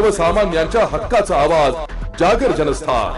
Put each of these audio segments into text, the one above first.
सर्वसामान्यांच्या हक्काचा आवाज जागर जनस्थान.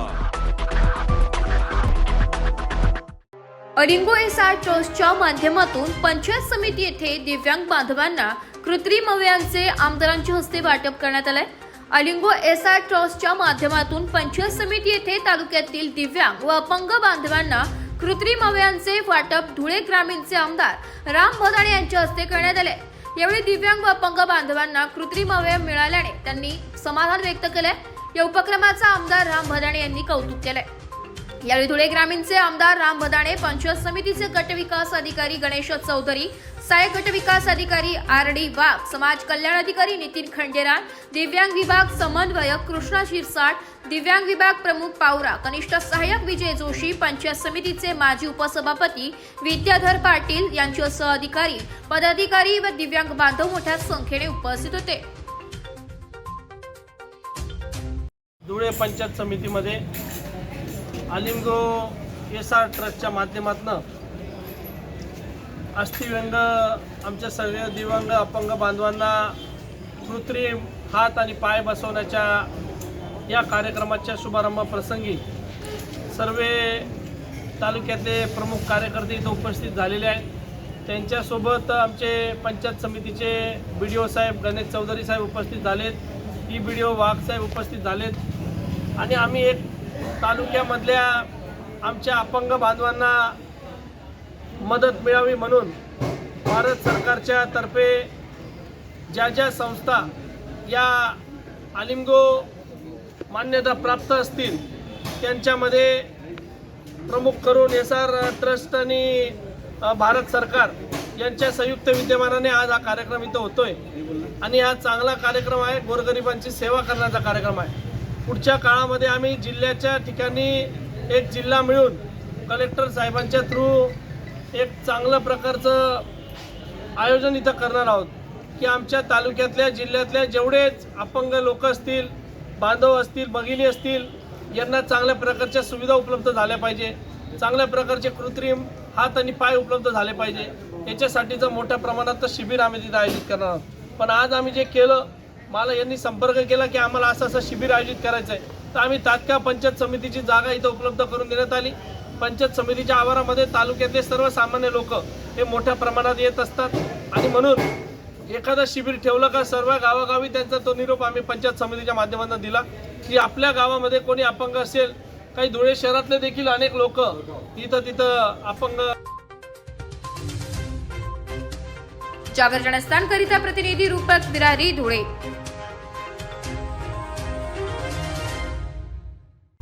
अलिंगो एस आर ट्रस्टच्या माध्यमातून पंचायत समिती येथे दिव्यांग बांधवांना कृत्रिम अवयवांचे आमदारांच्या हस्ते वाटप करण्यात आलंय. अलिंगो एस आर ट्रस्टच्या माध्यमातून पंचायत समिती येथे तालुक्यातील दिव्यांग व अपंग बांधवांना कृत्रिम अवयवांचे वाटप धुळे ग्रामीणचे आमदार राम भदाणे यांच्या हस्ते करण्यात आले यावेळी दिव्यांग व अपंग बांधवांना कृत्रिम अवयव मिळाल्याने त्यांनी समाधान व्यक्त केलंय. या उपक्रमाचा आमदार राम भदाणे यांनी कौतुक केले यावेळी धुळे ग्रामीणचे आमदार राम भदाणे पंचायत समितीचे गट विकास अधिकारी गणेश चौधरी सहाय्यक गट विकास अधिकारी आर डी वाघ समाज कल्याण अधिकारी नितीन खंडेरान दिव्यांग विभाग समन्वयक कृष्णा शिरसाट दिव्यांग विभाग प्रमुख पावरा कनिष्ठ सहाय्यक विजय जोशी पंचायत समितीचे माजी उपसभापती विद्याधर पाटील यांचे अधिकारी पदाधिकारी व दिव्यांग बांधव मोठ्या संख्येने उपस्थित होते. धुळे पंचायत समितीमध्ये आलिमगो एस आर ट्रस्टच्या माध्यमातून अस्थिव्यंग आमच्या सगळ्या दिव्यांग अपंग बांधवांना कृत्रिम हात आणि पाय बसवण्याच्या या कार्यक्रमाच्या शुभारंभाप्रसंगी सर्व तालुक्यातले प्रमुख कार्यकर्ते इथं उपस्थित झालेले आहेत. त्यांच्यासोबत आमचे पंचायत समितीचे बी डी ओ साहेब गणेश चौधरी साहेब उपस्थित झालेत. ई बी डी ओ वाघ साहेब उपस्थित झालेत. आणि आम्ही एक तालुक्यामधल्या आमच्या अपंग बांधवांना मदत मिळावी म्हणून भारत सरकारच्या तर्फे ज्या ज्या संस्था या आलिंगो मान्यता प्राप्त असतील त्यांच्यामध्ये प्रमुख करून एस आर ट्रस्ट आणि भारत सरकार यांच्या संयुक्त विद्यमानाने आज हा कार्यक्रम इथं होतोय. आणि हा चांगला कार्यक्रम आहे गोरगरिबांची सेवा करण्याचा कार्यक्रम आहे. पुढच्या काळामध्ये आम्ही जिल्ह्याच्या ठिकाणी एक जिल्हा मिळून कलेक्टर साहेबांच्या थ्रू एक चांगलं प्रकारचं आयोजन इथं करणार आहोत. की आमच्या तालुक्यातल्या जिल्ह्यातल्या जेवढेच अपंग लोक असतील बांधव असतील भगिनी असतील यांना चांगल्या प्रकारच्या सुविधा उपलब्ध झाल्या पाहिजे. चांगल्या प्रकारचे कृत्रिम हात आणि पाय उपलब्ध झाले पाहिजे. याच्यासाठीचं मोठ्या प्रमाणात शिबिर आम्ही तिथं आयोजित करणार आहोत. पण आज आम्ही जे केलं मला यांनी संपर्क केला की आम्हाला असं असं शिबिर आयोजित करायचं आहे तर आम्ही तात्काळ पंचायत समितीची जागा इथं उपलब्ध करून देण्यात आली. पंचायत समितीच्या आवारामध्ये तालुक्यातले सर्वसामान्य लोक हे मोठ्या प्रमाणात येत असतात. आणि म्हणून एखादं शिबिर ठेवलं का सर्व गावागावी त्यांचा तो निरोप आम्ही पंचायत समितीच्या माध्यमातून दिला. की आपल्या गावामध्ये कोणी अपंग असेल काही धुळे शहरातले देखील अनेक लोक इथं तिथं अपंग जागर जनस्थानकरिता प्रतिनिधी रूपक बिरारी धुळे.